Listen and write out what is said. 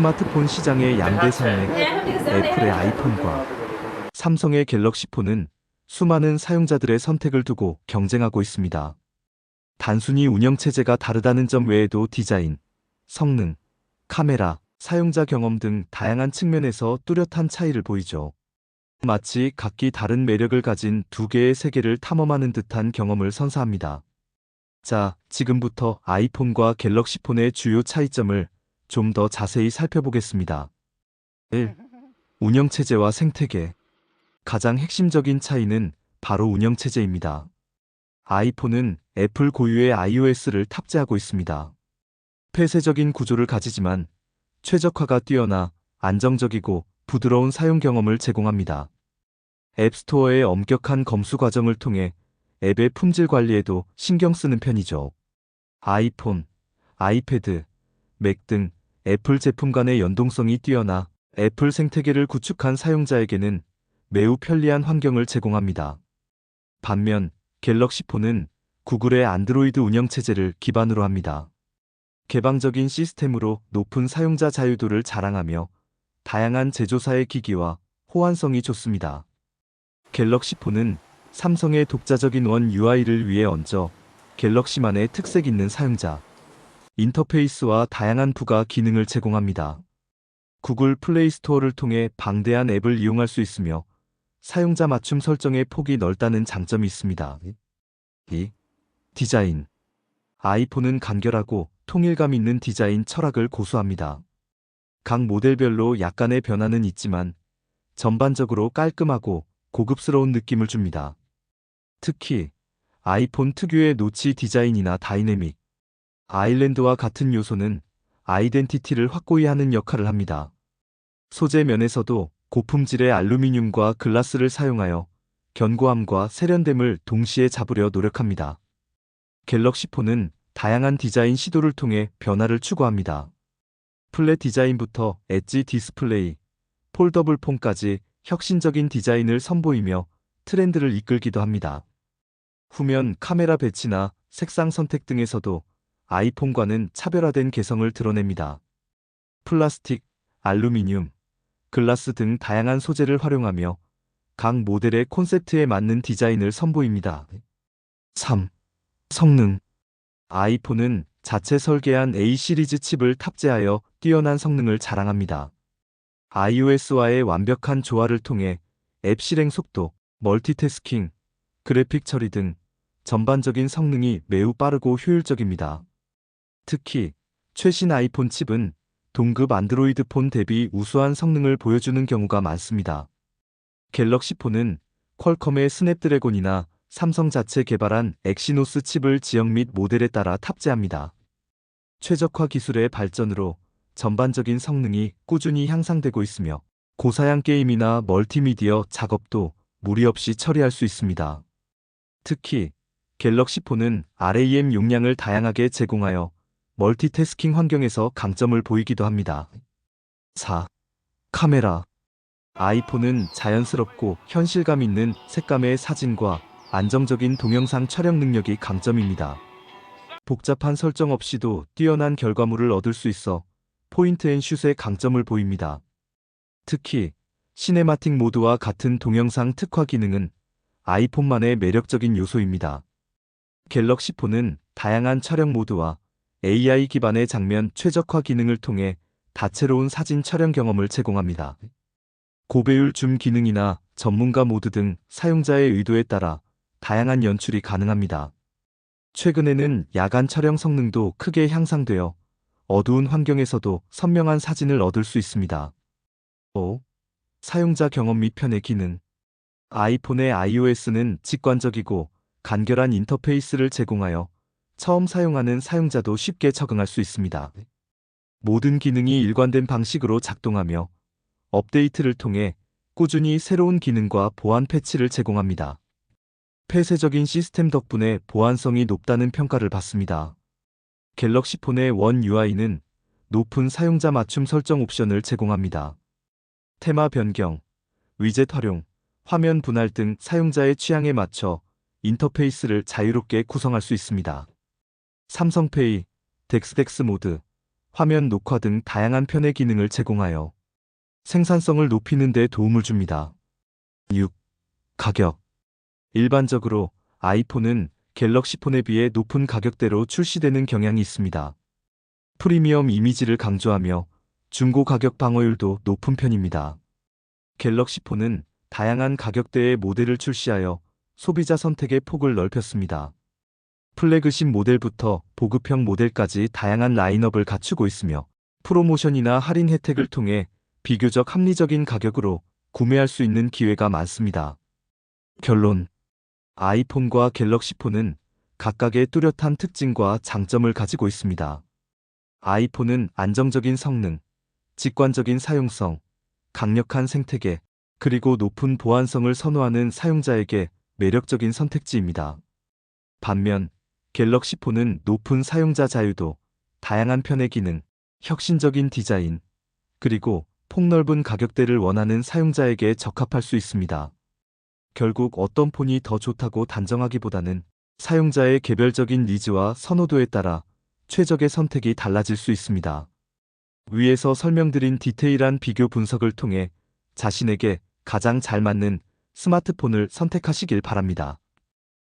스마트폰 시장의 양대 산맥 애플의 아이폰과 삼성의 갤럭시 폰은 수많은 사용자들의 선택을 두고 경쟁하고 있습니다. 단순히 운영체제가 다르다는 점 외에도 디자인, 성능, 카메라, 사용자 경험 등 다양한 측면에서 뚜렷한 차이를 보이죠. 마치 각기 다른 매력을 가진 두 개의 세계를 탐험하는 듯한 경험을 선사합니다. 자, 지금부터 아이폰과 갤럭시 폰의 주요 차이점을 좀 더 자세히 살펴보겠습니다. 1. 운영체제와 생태계. 가장 핵심적인 차이는 바로 운영체제입니다. 아이폰은 애플 고유의 iOS를 탑재하고 있습니다. 폐쇄적인 구조를 가지지만 최적화가 뛰어나 안정적이고 부드러운 사용 경험을 제공합니다. 앱스토어의 엄격한 검수 과정을 통해 앱의 품질 관리에도 신경 쓰는 편이죠. 아이폰, 아이패드, 맥 등 애플 제품 간의 연동성이 뛰어나 애플 생태계를 구축한 사용자에게는 매우 편리한 환경을 제공합니다. 반면 갤럭시 폰은 구글의 안드로이드 운영체제를 기반으로 합니다. 개방적인 시스템으로 높은 사용자 자유도를 자랑하며 다양한 제조사의 기기와 호환성이 좋습니다. 갤럭시 폰은 삼성의 독자적인 원 UI를 위해 얹어 갤럭시만의 특색 있는 사용자, 인터페이스와 다양한 부가 기능을 제공합니다. 구글 플레이 스토어를 통해 방대한 앱을 이용할 수 있으며 사용자 맞춤 설정의 폭이 넓다는 장점이 있습니다. 2. 디자인. 아이폰은 간결하고 통일감 있는 디자인 철학을 고수합니다. 각 모델별로 약간의 변화는 있지만 전반적으로 깔끔하고 고급스러운 느낌을 줍니다. 특히 아이폰 특유의 노치 디자인이나 다이내믹, 아일랜드와 같은 요소는 아이덴티티를 확고히 하는 역할을 합니다. 소재 면에서도 고품질의 알루미늄과 글라스를 사용하여 견고함과 세련됨을 동시에 잡으려 노력합니다. 갤럭시 폰은 다양한 디자인 시도를 통해 변화를 추구합니다. 플랫 디자인부터 엣지 디스플레이, 폴더블 폰까지 혁신적인 디자인을 선보이며 트렌드를 이끌기도 합니다. 후면 카메라 배치나 색상 선택 등에서도 아이폰과는 차별화된 개성을 드러냅니다. 플라스틱, 알루미늄, 글라스 등 다양한 소재를 활용하며 각 모델의 콘셉트에 맞는 디자인을 선보입니다. 3. 성능 아이폰은 자체 설계한 A 시리즈 칩을 탑재하여 뛰어난 성능을 자랑합니다. iOS와의 완벽한 조화를 통해 앱 실행 속도, 멀티태스킹, 그래픽 처리 등 전반적인 성능이 매우 빠르고 효율적입니다. 특히 최신 아이폰 칩은 동급 안드로이드 폰 대비 우수한 성능을 보여주는 경우가 많습니다. 갤럭시 폰은 퀄컴의 스냅드래곤이나 삼성 자체 개발한 엑시노스 칩을 지역 및 모델에 따라 탑재합니다. 최적화 기술의 발전으로 전반적인 성능이 꾸준히 향상되고 있으며 고사양 게임이나 멀티미디어 작업도 무리 없이 처리할 수 있습니다. 특히 갤럭시 폰은 RAM 용량을 다양하게 제공하여 멀티태스킹 환경에서 강점을 보이기도 합니다. 4. 카메라 아이폰은 자연스럽고 현실감 있는 색감의 사진과 안정적인 동영상 촬영 능력이 강점입니다. 복잡한 설정 없이도 뛰어난 결과물을 얻을 수 있어 포인트 앤 슛의 강점을 보입니다. 특히 시네마틱 모드와 같은 동영상 특화 기능은 아이폰만의 매력적인 요소입니다. 갤럭시 폰은 다양한 촬영 모드와 AI 기반의 장면 최적화 기능을 통해 다채로운 사진 촬영 경험을 제공합니다. 고배율 줌 기능이나 전문가 모드 등 사용자의 의도에 따라 다양한 연출이 가능합니다. 최근에는 야간 촬영 성능도 크게 향상되어 어두운 환경에서도 선명한 사진을 얻을 수 있습니다. 5. 사용자 경험 및 편의 기능 아이폰의 iOS는 직관적이고 간결한 인터페이스를 제공하여 처음 사용하는 사용자도 쉽게 적응할 수 있습니다. 모든 기능이 일관된 방식으로 작동하며 업데이트를 통해 꾸준히 새로운 기능과 보안 패치를 제공합니다. 폐쇄적인 시스템 덕분에 보안성이 높다는 평가를 받습니다. 갤럭시 폰의 원 UI는 높은 사용자 맞춤 설정 옵션을 제공합니다. 테마 변경, 위젯 활용, 화면 분할 등 사용자의 취향에 맞춰 인터페이스를 자유롭게 구성할 수 있습니다. 삼성페이, 덱스덱스 모드, 화면 녹화 등 다양한 편의 기능을 제공하여 생산성을 높이는 데 도움을 줍니다. 6. 가격. 일반적으로 아이폰은 갤럭시 폰에 비해 높은 가격대로 출시되는 경향이 있습니다. 프리미엄 이미지를 강조하며 중고 가격 방어율도 높은 편입니다. 갤럭시 폰은 다양한 가격대의 모델을 출시하여 소비자 선택의 폭을 넓혔습니다. 플래그십 모델부터 보급형 모델까지 다양한 라인업을 갖추고 있으며 프로모션이나 할인 혜택을 통해 비교적 합리적인 가격으로 구매할 수 있는 기회가 많습니다. 결론. 아이폰과 갤럭시 폰은 각각의 뚜렷한 특징과 장점을 가지고 있습니다. 아이폰은 안정적인 성능, 직관적인 사용성, 강력한 생태계, 그리고 높은 보안성을 선호하는 사용자에게 매력적인 선택지입니다. 반면 갤럭시 폰은 높은 사용자 자유도, 다양한 편의 기능, 혁신적인 디자인, 그리고 폭넓은 가격대를 원하는 사용자에게 적합할 수 있습니다. 결국 어떤 폰이 더 좋다고 단정하기보다는 사용자의 개별적인 니즈와 선호도에 따라 최적의 선택이 달라질 수 있습니다. 위에서 설명드린 디테일한 비교 분석을 통해 자신에게 가장 잘 맞는 스마트폰을 선택하시길 바랍니다.